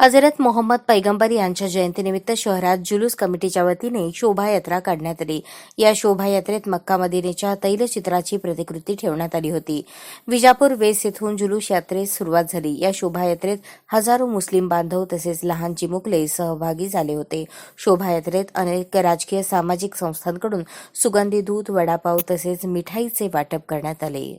हजरत मोहम्मद पैगंबर यांच्या जयंतीनिमित्त शहरात जुलूस कमिटीच्या वतीने शोभायात्रा काढण्यात आली. या शोभायात्रेत मक्का मदिनेच्या तैलचित्राची प्रतिकृती ठेवण्यात आली होती. विजापूर वेस येथून जुलूस यात्रेस सुरुवात झाली. या शोभायात्रेत हजारो मुस्लिम बांधव तसेच लहान चिमुकले सहभागी झाले होते. शोभायात्रेत अनेक राजकीय सामाजिक संस्थांकडून सुगंधी दूध वडापाव तसेच मिठाईचे वाटप करण्यात आले.